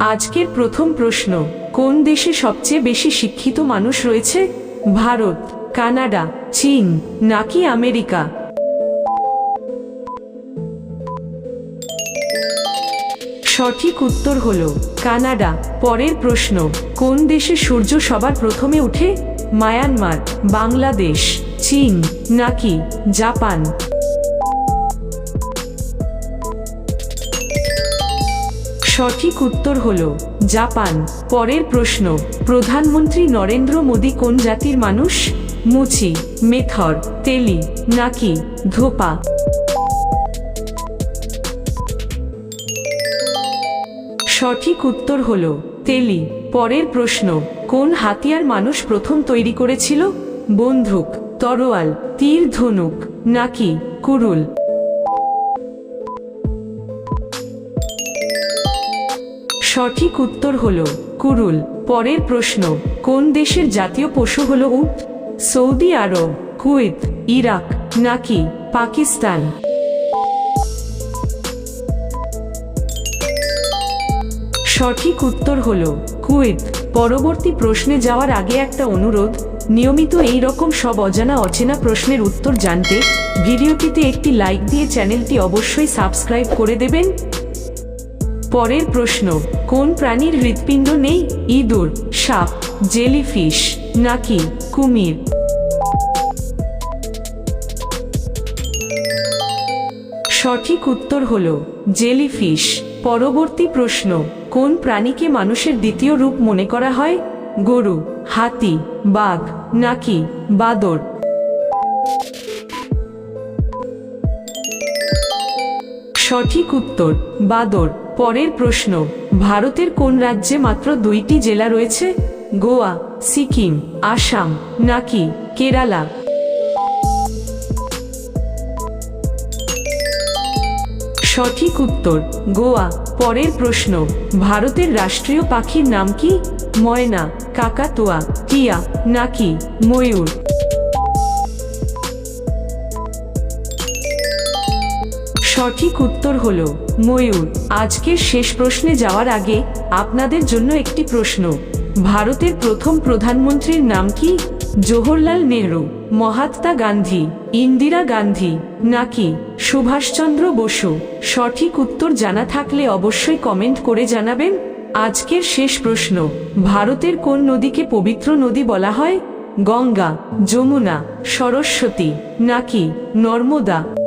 আজকের প্রথম প্রশ্ন, কোন দেশে সবচেয়ে বেশি শিক্ষিত মানুষ রয়েছে? ভারত, কানাডা, চীন, নাকি আমেরিকা? সঠিক উত্তর হল, কানাডা। পরের প্রশ্ন, কোন দেশে সূর্য সবার প্রথমে উঠে? মায়ানমার, বাংলাদেশ, চীন, নাকি জাপান? সঠিক উত্তর হল জাপান। পরের প্রশ্ন, প্রধানমন্ত্রী নরেন্দ্র মোদী কোন জাতির মানুষ? মুচি, মেথর, তেলি, নাকি ধোপা? সঠিক উত্তর হল তেলি। পরের প্রশ্ন, কোন হাতিয়ার মানুষ প্রথম তৈরি করেছিল? বন্দুক, তরোয়াল, তীর ধনুক, নাকি কুরুল? সঠিক উত্তর হল কুরুল। পরের প্রশ্ন, কোন দেশের জাতীয় পশু হল উট? সৌদি আরব, কুয়েত, ইরাক, নাকি পাকিস্তান? সঠিক উত্তর হল কুয়েত। পরবর্তী প্রশ্নে যাওয়ার আগে একটা অনুরোধ, নিয়মিত এই রকম সব অজানা অচেনা প্রশ্নের উত্তর জানতে ভিডিওটিতে একটি লাইক দিয়ে চ্যানেলটি অবশ্যই সাবস্ক্রাইব করে দেবেন। পরের প্রশ্ন, কোন প্রাণীর হৃৎপিণ্ড নেই? ইঁদুর, সাপ, জেলিফিশ, নাকি কুমির? সঠিক উত্তর হল, জেলিফিশ। পরবর্তী প্রশ্ন, কোন প্রাণীকে মানুষের দ্বিতীয় রূপ মনে করা হয়? গরু, হাতি, বাঘ, নাকি বাদর? সঠিক উত্তর, বাদর। পরের প্রশ্ন, ভারতের কোন রাজ্যে মাত্র দুইটি জেলা রয়েছে? গোয়া, সিকিম, আসাম, নাকি কেরালা? সঠিক উত্তর, গোয়া। পরের প্রশ্ন, ভারতের রাষ্ট্রীয় পাখির নাম কি? ময়না, কাকাতুয়া, টিয়া, নাকি ময়ূর? সঠিক উত্তর হল, ময়ূর। আজকের শেষ প্রশ্নে যাওয়ার আগে আপনাদের জন্য একটি প্রশ্ন। ভারতের প্রথম প্রধানমন্ত্রীর নাম কি? জওহরলাল নেহরু, মহাত্মা গান্ধী, ইন্দিরা গান্ধী, নাকি সুভাষচন্দ্র বসু? সঠিক উত্তর জানা থাকলে অবশ্যই কমেন্ট করে জানাবেন। আজকের শেষ প্রশ্ন, ভারতের কোন নদীকে পবিত্র নদী বলা হয়? গঙ্গা, যমুনা, সরস্বতী, নাকি নর্মদা?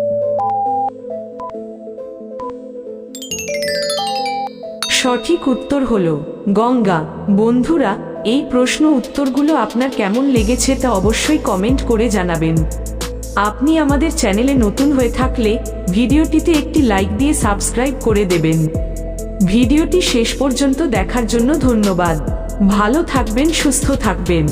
সঠিক উত্তর হল, গঙ্গা। বন্ধুরা, এই প্রশ্ন উত্তরগুলো আপনার কেমন লেগেছে তা অবশ্যই কমেন্ট করে জানাবেন। আপনি আমাদের চ্যানেলে নতুন হয়ে থাকলে ভিডিওটিতে একটি লাইক দিয়ে সাবস্ক্রাইব করে দেবেন। ভিডিওটি শেষ পর্যন্ত দেখার জন্য ধন্যবাদ। ভালো থাকবেন, সুস্থ থাকবেন।